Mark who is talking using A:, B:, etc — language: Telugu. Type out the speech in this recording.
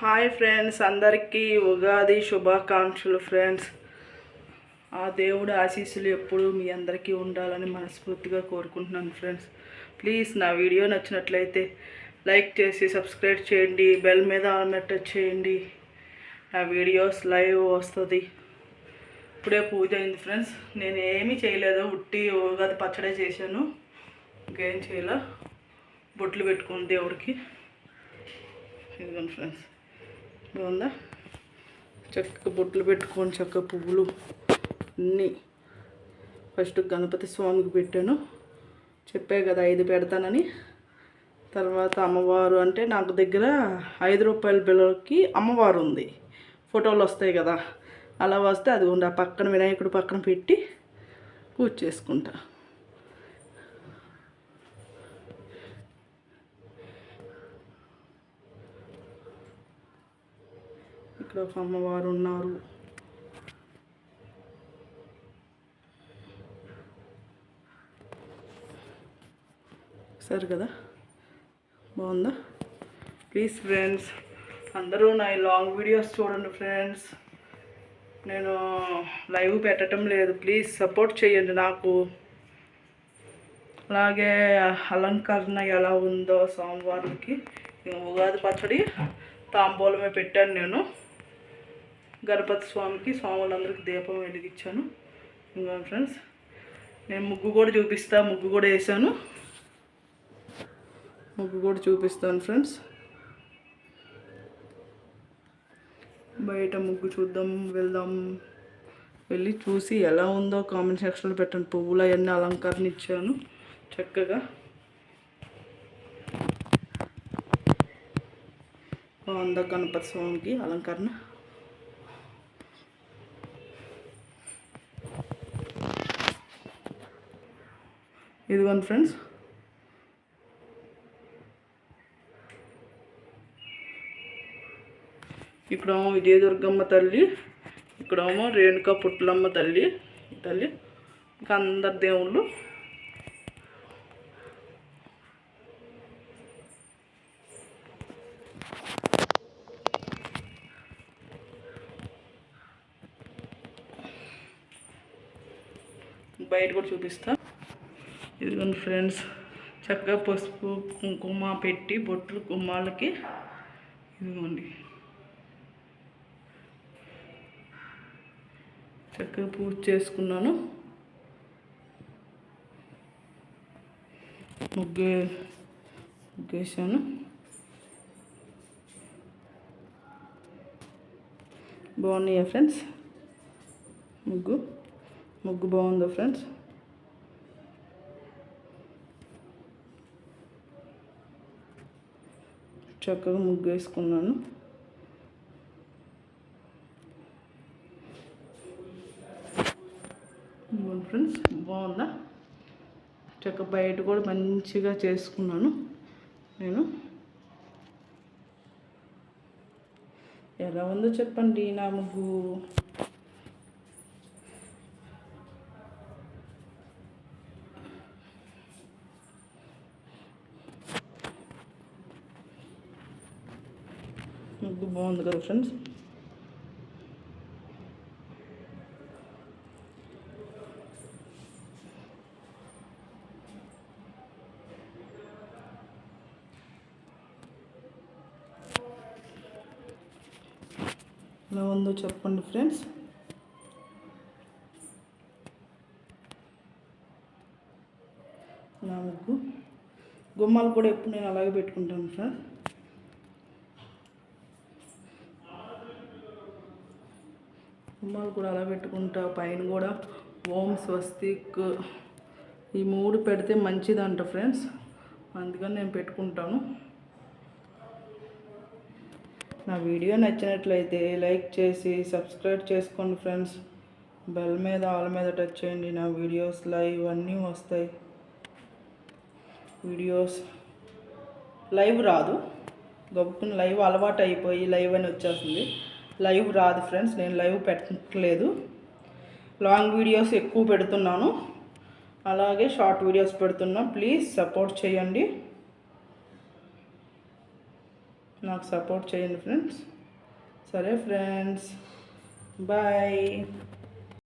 A: హాయ్ ఫ్రెండ్స్ అందరికీ ఉగాది శుభాకాంక్షలు ఫ్రెండ్స్ ఆ దేవుడు ఆశీస్సులు ఎప్పుడు మీ అందరికీ ఉండాలని మనస్ఫూర్తిగా కోరుకుంటున్నాను ఫ్రెండ్స్ ప్లీజ్ నా వీడియో నచ్చినట్లయితే లైక్ చేసి సబ్స్క్రైబ్ చేయండి బెల్ మీద ఆల్ చేయండి. నా వీడియోస్ లైవ్ వస్తుంది. ఇప్పుడే పూజ అయింది ఫ్రెండ్స్ నేను ఏమీ చేయలేదు ఉట్టి ఉగాది పచ్చడే చేశాను. ఇంకేం చేయలే? బొట్లు పెట్టుకుని దేవుడికి ఇదిగోండి ఫ్రెండ్స్ బాగుందా చక్కగా బొట్లు పెట్టుకొని చక్కగా పువ్వులు అన్నీ. ఫస్ట్ గణపతి స్వామికి పెట్టాను. చెప్పే కదా ఐదు పెడతానని. తర్వాత అమ్మవారు అంటే నాకు దగ్గర ఐదు రూపాయల బిల్లకి అమ్మవారు ఉంది. ఫోటోలు వస్తాయి కదా. అలా వస్తే అది ఉండి ఆ పక్కన వినాయకుడు పక్కన పెట్టి పూజ చేసుకుంటా. ఇక్కడ ఒక అమ్మవారు ఉన్నారు సరే కదా? బాగుందా? ప్లీజ్ ఫ్రెండ్స్ అందరూ నా లాంగ్ వీడియోస్ చూడండి ఫ్రెండ్స్. నేను లైవ్ పెట్టడం లేదు. ప్లీజ్ సపోర్ట్ చేయండి నాకు. అలాగే అలంకరణ ఎలా ఉందో సోమవారంకి ఉగాది పచ్చడి తాంబూలమే పెట్టాను నేను. గణపతి స్వామికి స్వాములందరికీ దీపం వెలిగించాను. ఇంకా ఫ్రెండ్స్ నేను ముగ్గు కూడా చూపిస్తా ముగ్గు కూడా వేసాను. ముగ్గు కూడా చూపిస్తాను ఫ్రెండ్స్. బయట ముగ్గు చూద్దాం వెళ్దాం. వెళ్ళి చూసి ఎలా ఉందో కామెంట్ సెక్షన్లో పెట్టండి. పువ్వులు అవన్నీ అలంకరణ ఇచ్చాను చక్కగా. బాగుందా గణపతి స్వామికి అలంకరణ? ఇదిగోండి ఫ్రెండ్స్. ఇక్కడేమో విజయదుర్గమ్మ తల్లి ఇక్కడేమో రేణుకా పుట్లమ్మ తల్లి తల్లి ఇంకా అందరు దేవుళ్ళు. బయట కూడా చూపిస్తా. ఇదిగోండి ఫ్రెండ్స్ చక్కగా పసుపు కుంకుమ పెట్టి బొట్లు కుమ్మాలకి ఇదిగోండి. చక్కగా పూజ చేసుకున్నాను. ముగ్గు ముగ్గేసాను బాగున్నాయా ఫ్రెండ్స్? ముగ్గు? ముగ్గు బాగుందా ఫ్రెండ్స్? చక్కగా ముగ్గు వేసుకున్నాను ఫ్రెండ్స్ బాగుందా? చక్క బయట కూడా మంచిగా చేసుకున్నాను నేను. ఎలా ఉందో చెప్పండి నా ముగ్గు. ముగ్గు బాగుంది కదా ఫ్రెండ్స్? ఎలా ఉందో చెప్పండి ఫ్రెండ్స్. నా ముగ్గు గుమ్మాలు కూడా ఎప్పుడు నేను అలాగే పెట్టుకుంటాను ఫ్రెండ్స్ గుమ్మాలు కూడా అలా పెట్టుకుంటా. పైన కూడా ఓం స్వస్తిక్. ఈ మూడు పెడితే మంచిదంట ఫ్రెండ్స్. అందుకని నేను పెట్టుకుంటాను. నా వీడియో నచ్చినట్లయితే లైక్ చేసి సబ్స్క్రైబ్ చేసుకోండి ఫ్రెండ్స్. బెల్ మీద ఆల్ మీద టచ్ చేయండి. నా వీడియోస్ లైవ్ అన్నీ వస్తాయి. వీడియోస్ లైవ్ రాదు. గబుక్కుని లైవ్ అలవాటు అయిపోయి లైవ్ అని వచ్చేస్తుంది. లైవ్ రాదు ఫ్రెండ్స్ నేను లైవ్ పెట్టట్లేదు. లాంగ్ వీడియోస్ ఎక్కువ పెడుతున్నాను. అలాగే షార్ట్ వీడియోస్ పెడుతున్నా. ప్లీజ్ సపోర్ట్ చేయండి. నాకు సపోర్ట్ చేయండి ఫ్రెండ్స్. సరే ఫ్రెండ్స్ బాయ్.